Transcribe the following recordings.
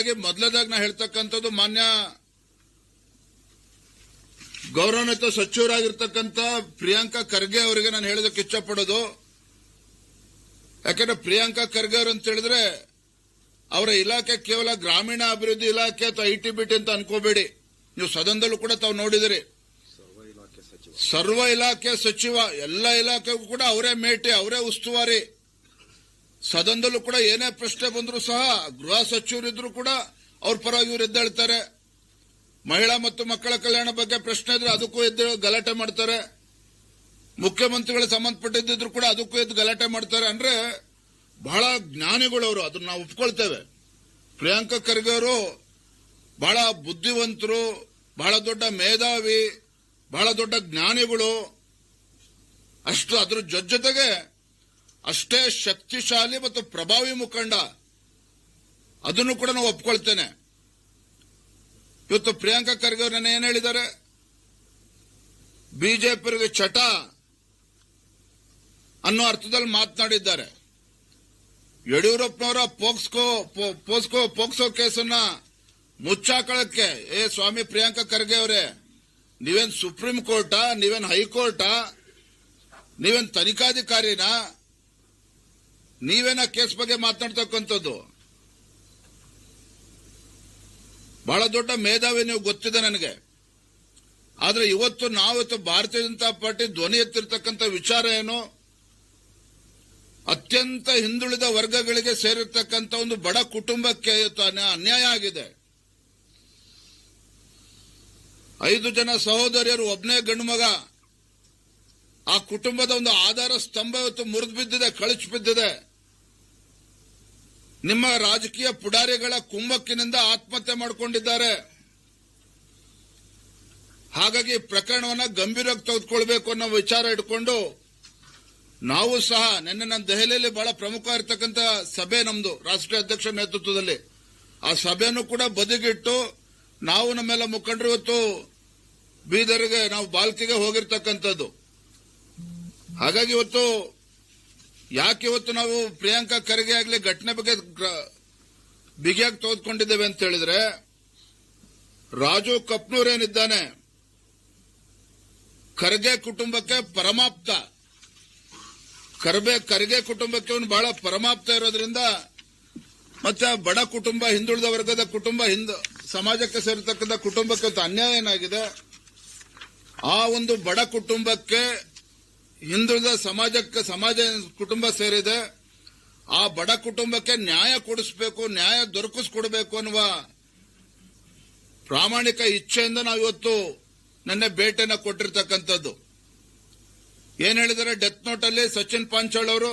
ಹಾಗೆ ಮೊದಲದಾಗಿ ನಾ ಹೇಳ್ತಕ್ಕಂಥದ್ದು ಮಾನ್ಯ ಗೌರವಾನ್ವಿತ ಸಚಿವರಾಗಿರ್ತಕ್ಕಂಥ ಪ್ರಿಯಾಂಕಾ ಖರ್ಗೆ ಅವರಿಗೆ ನಾನು ಹೇಳೋದಕ್ಕೆ ಇಷ್ಟಪಡೋದು. ಯಾಕಂದ್ರೆ ಪ್ರಿಯಾಂಕಾ ಖರ್ಗೆ ಅವರು ಅಂತ ಹೇಳಿದ್ರೆ ಅವರ ಇಲಾಖೆ ಕೇವಲ ಗ್ರಾಮೀಣ ಅಭಿವೃದ್ಧಿ ಇಲಾಖೆ ಅಥವಾ ಐಟಿ ಬಿಟಿ ಅಂತ ಅನ್ಕೋಬೇಡಿ. ನೀವು ಸದನದಲ್ಲೂ ಕೂಡ ತಾವು ನೋಡಿದಿರಿ. ಸರ್ವ ಇಲಾಖೆ ಸಚಿವ, ಎಲ್ಲ ಇಲಾಖೆಗೂ ಕೂಡ ಅವರೇ ಮೇಟಿ, ಅವರೇ ಉಸ್ತುವಾರಿ. ಸದನದಲ್ಲೂ ಕೂಡ ಏನೇ ಪ್ರಶ್ನೆ ಬಂದರೂ ಸಹ ಗೃಹ ಸಚಿವರಿದ್ರು ಕೂಡ ಅವ್ರ ಪರವಾಗಿ ಇವ್ರು ಎದ್ದೇಳ್ತಾರೆ. ಮಹಿಳಾ ಮತ್ತು ಮಕ್ಕಳ ಕಲ್ಯಾಣ ಬಗ್ಗೆ ಪ್ರಶ್ನೆ ಇದ್ರೆ ಅದಕ್ಕೂ ಎದ್ದು ಗಲಾಟೆ ಮಾಡ್ತಾರೆ. ಮುಖ್ಯಮಂತ್ರಿಗಳ ಸಂಬಂಧಪಟ್ಟಿದ್ದರೂ ಕೂಡ ಅದಕ್ಕೂ ಎದ್ದು ಗಲಾಟೆ ಮಾಡ್ತಾರೆ. ಅಂದ್ರೆ ಬಹಳ ಜ್ಞಾನಿಗಳು ಅವರು, ಅದನ್ನ ನಾವು ಒಪ್ಕೊಳ್ತೇವೆ. ಪ್ರಿಯಾಂಕಾ ಖರ್ಗೆ ಅವರು ಬಹಳ ಬುದ್ಧಿವಂತರು, ಬಹಳ ದೊಡ್ಡ ಮೇಧಾವಿ, ಬಹಳ ದೊಡ್ಡ ಜ್ಞಾನಿಗಳು. ಅಷ್ಟು ಅದ್ರ ಜೊತೆ ಜೊತೆಗೆ ಅಷ್ಟೇ ಶಕ್ತಿಶಾಲಿ ಮತ್ತು ಪ್ರಭಾವಿ ಮುಖಂಡ. ಅದನ್ನು ಕೂಡ ನಾವು ಒಪ್ಕೊಳ್ತೇನೆ. ಇವತ್ತು ಪ್ರಿಯಾಂಕಾ ಖರ್ಗೆ ಅವರು ನನ್ನ ಏನ್ ಹೇಳಿದ್ದಾರೆ? ಬಿಜೆಪಿಯವರಿಗೆ ಚಟ ಅನ್ನೋ ಅರ್ಥದಲ್ಲಿ ಮಾತನಾಡಿದ್ದಾರೆ. ಯಡಿಯೂರಪ್ಪನವರ ಪೋಕ್ಸ್ಕೋ ಪೋಸ್ಕೋ, ಪೋಕ್ಸೋ ಕೇಸನ್ನ ಮುಚ್ಚಾಕಳಕ್ಕೆ, ಏ ಸ್ವಾಮಿ ಪ್ರಿಯಾಂಕಾ ಖರ್ಗೆ ಅವರೇ, ನೀವೇನ್ ಸುಪ್ರೀಂ ಕೋರ್ಟಾ, ನೀವೇನ್ ಹೈಕೋರ್ಟಾ, ನೀವೇನ್ ತನಿಖಾಧಿಕಾರಿನಾ ನೀವೇನ ಕೇಸ್ ಬಗ್ಗೆ ಮಾತನಾಡ್ತಕ್ಕಂಥದ್ದು ಬಹಳ ದೊಡ್ಡ ಮೇಧಾವಿ ನೀವು ಗೊತ್ತಿದೆ ನನಗೆ. ಆದರೆ ಇವತ್ತು ನಾವಿವತ್ತು ಭಾರತೀಯ ಜನತಾ ಪಾರ್ಟಿ ಧ್ವನಿ ಎತ್ತಿರ್ತಕ್ಕಂಥ ವಿಚಾರ ಏನು? ಅತ್ಯಂತ ಹಿಂದುಳಿದ ವರ್ಗಗಳಿಗೆ ಸೇರಿರ್ತಕ್ಕಂಥ ಒಂದು ಬಡ ಕುಟುಂಬಕ್ಕೆ ಅನ್ಯಾಯ ಆಗಿದೆ. ಐದು ಜನ ಸಹೋದರಿಯರು ಒಬ್ಬನೇ ಗಂಡು ಮಗ. ಆ ಕುಟುಂಬದ ಒಂದು ಆಧಾರ ಸ್ತಂಭ ಇವತ್ತು ಮುರಿದು ಬಿದ್ದಿದೆ, ಕಳಚಿ ಬಿದ್ದಿದೆ. ನಿಮ್ಮ ರಾಜಕೀಯ ಪುಡಾರಿಗಳ ಕುಂಭಕ್ಕಿನಿಂದ ಆತ್ಮಹತ್ಯೆ ಮಾಡಿಕೊಂಡಿದ್ದಾರೆ. ಹಾಗಾಗಿ ಪ್ರಕರಣವನ್ನು ಗಂಭೀರವಾಗಿ ತೆಗೆದುಕೊಳ್ಬೇಕು ಅನ್ನೋ ವಿಚಾರ ಇಟ್ಕೊಂಡು ನಾವು ಸಹ ನಿನ್ನೆ ನನ್ನ ದೆಹಲಿಯಲ್ಲಿ ಬಹಳ ಪ್ರಮುಖ ಇರತಕ್ಕಂತ ಸಭೆ ನಮ್ದು, ರಾಷ್ಟ್ರೀಯ ಅಧ್ಯಕ್ಷ ನೇತೃತ್ವದಲ್ಲಿ. ಆ ಸಭೆಯನ್ನು ಕೂಡ ಬದಿಗಿಟ್ಟು ನಾವು ನಮ್ಮೆಲ್ಲ ಮುಖಂಡರು ಇವತ್ತು ಬೀದರ್ಗೆ ನಾವು ಬಾಲ್ಕಿಗೆ ಹೋಗಿರ್ತಕ್ಕಂಥದ್ದು. ಹಾಗಾಗಿ ಇವತ್ತು ಯಾಕೆ ಇವತ್ತು ನಾವು ಪ್ರಿಯಾಂಕಾ ಖರ್ಗೆ ಆಗಲಿ ಘಟನೆ ಬಗ್ಗೆ ಬಿಗಿಯಾಗಿ ತೆಗೆದುಕೊಂಡಿದ್ದೇವೆ ಅಂತ ಹೇಳಿದ್ರೆ, ರಾಜು ಕಪ್ನೂರ್ ಏನಿದ್ದಾನೆ ಖರ್ಗೆ ಕುಟುಂಬಕ್ಕೆ ಪರಮಾಪ್ತ. ಕರ್ಬೆ ಖರ್ಗೆ ಕುಟುಂಬಕ್ಕೆ ಅವನು ಬಹಳ ಪರಮಾಪ್ತ ಇರೋದ್ರಿಂದ, ಮತ್ತೆ ಬಡ ಕುಟುಂಬ, ಹಿಂದುಳಿದ ವರ್ಗದ ಕುಟುಂಬ, ಹಿಂದ ಸಮಾಜಕ್ಕೆ ಸೇರತಕ್ಕಂಥ ಕುಟುಂಬಕ್ಕೆ ಅನ್ಯಾಯ ಏನಾಗಿದೆ? ಆ ಒಂದು ಬಡ ಕುಟುಂಬಕ್ಕೆ ಹಿಂದುಳಿದ ಸಮಾಜಕ್ಕೆ ಸಮಾಜ ಕುಟುಂಬ ಸೇರಿದೆ, ಆ ಬಡ ಕುಟುಂಬಕ್ಕೆ ನ್ಯಾಯ ಕೊಡಿಸಬೇಕು, ನ್ಯಾಯ ದೊರಕಿಸ್ಕೊಡ್ಬೇಕು ಅನ್ನುವ ಪ್ರಾಮಾಣಿಕ ಇಚ್ಛೆಯಿಂದ ನಾವು ಇವತ್ತು ನಿನ್ನೆ ಭೇಟಿಯನ್ನ ಕೊಟ್ಟಿರ್ತಕ್ಕಂಥದ್ದು. ಏನ್ ಹೇಳಿದರೆ ಡೆತ್ ನೋಟ್ ಅಲ್ಲಿ ಸಚಿನ್ ಪಾಂಚಾಳ್ ಅವರು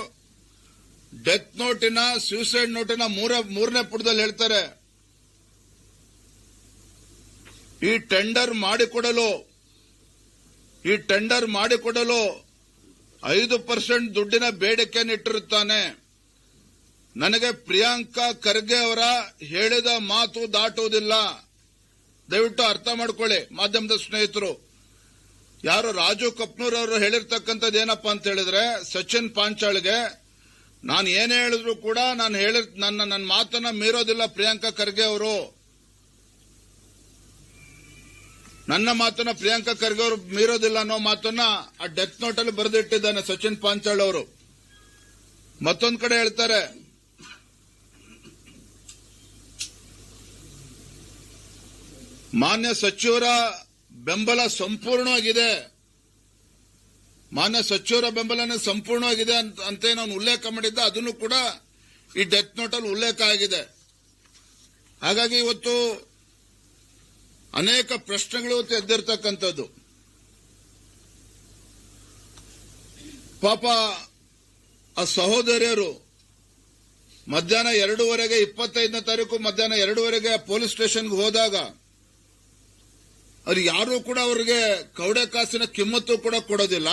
ಡೆತ್ ನೋಟಿನ ಸ್ಯೂಸೈಡ್ ನೋಟಿನ ಮೂರ, ಮೂರನೇ ಪುಟದಲ್ಲಿ ಹೇಳ್ತಾರೆ, ಈ ಟೆಂಡರ್ ಮಾಡಿಕೊಡಲು, ಈ ಟೆಂಡರ್ ಮಾಡಿಕೊಡಲು ಐದು ಪರ್ಸೆಂಟ್ ದುಡ್ಡಿನ ಬೇಡಿಕೆ ನಿಟ್ಟಿರುತ್ತಾನೆ ನನಗೆ ಪ್ರಿಯಾಂಕಾ ಖರ್ಗೆ ಅವರ ಹೇಳಿದ ಮಾತು ದಾಟುವುದಿಲ್ಲ. ದಯವಿಟ್ಟು ಅರ್ಥ ಮಾಡಿಕೊಳ್ಳಿ, ಮಾಧ್ಯಮದ ಸ್ನೇಹಿತರು. ಯಾರು ರಾಜು ಕಪ್ನೂರ್ ಅವರು ಹೇಳಿರ್ತಕ್ಕಂಥದ್ದು ಏನಪ್ಪಾ ಅಂತ ಹೇಳಿದ್ರೆ, ಸಚಿನ್ ಪಾಂಚಾಳ್ಗೆ ನಾನು ಏನೇ ಹೇಳಿದ್ರು ಕೂಡ ನಾನು ಹೇಳಿರ್, ನನ್ನ ನನ್ನ ಮಾತನ್ನ ಮೀರೋದಿಲ್ಲ ಪ್ರಿಯಾಂಕಾ ಖರ್ಗೆ ಅವರು. ನನ್ನ ಮಾತನ್ನ ಪ್ರಿಯಾಂಕಾ ಖರ್ಗೆ ಅವರು ಮೀರೋದಿಲ್ಲ ಅನ್ನೋ ಮಾತನ್ನ ಆ ಡೆತ್ ನೋಟ್ ಅಲ್ಲಿ ಬರೆದಿಟ್ಟಿದ್ದಾನೆ ಸಚಿನ್ ಪಾಂಚಾಳ್ ಅವರು. ಮತ್ತೊಂದ್ ಕಡೆ ಹೇಳ್ತಾರೆ, ಮಾನ್ಯ ಸಚಿವರ ಬೆಂಬಲ ಸಂಪೂರ್ಣವಾಗಿದೆ. ಮಾನ್ಯ ಸಚಿವರ ಬೆಂಬಲನ ಸಂಪೂರ್ಣವಾಗಿದೆ ಅಂತ ಅಂತ ಉಲ್ಲೇಖ ಮಾಡಿದ್ದ, ಅದನ್ನು ಕೂಡ ಈ ಡೆತ್ ನೋಟ್ ಅಲ್ಲಿ ಉಲ್ಲೇಖ ಆಗಿದೆ. ಹಾಗಾಗಿ ಇವತ್ತು ಅನೇಕ ಪ್ರಶ್ನೆಗಳು ಎದ್ದಿರ್ತಕ್ಕಂಥದ್ದು. ಪಾಪ ಆ ಸಹೋದರಿಯರು ಮಧ್ಯಾಹ್ನ ಎರಡೂವರೆಗೆ ಇಪ್ಪತ್ತೈದನೇ ತಾರೀಕು ಮಧ್ಯಾಹ್ನ ಎರಡೂವರೆಗೆ ಪೊಲೀಸ್ ಸ್ಟೇಷನ್ಗೆ ಹೋದಾಗ ಅವ್ರು ಯಾರು ಕೂಡ ಅವರಿಗೆ ಕವಡೆ ಕಾಸಿನ ಕಿಮ್ಮತ್ತು ಕೂಡ ಕೊಡೋದಿಲ್ಲ.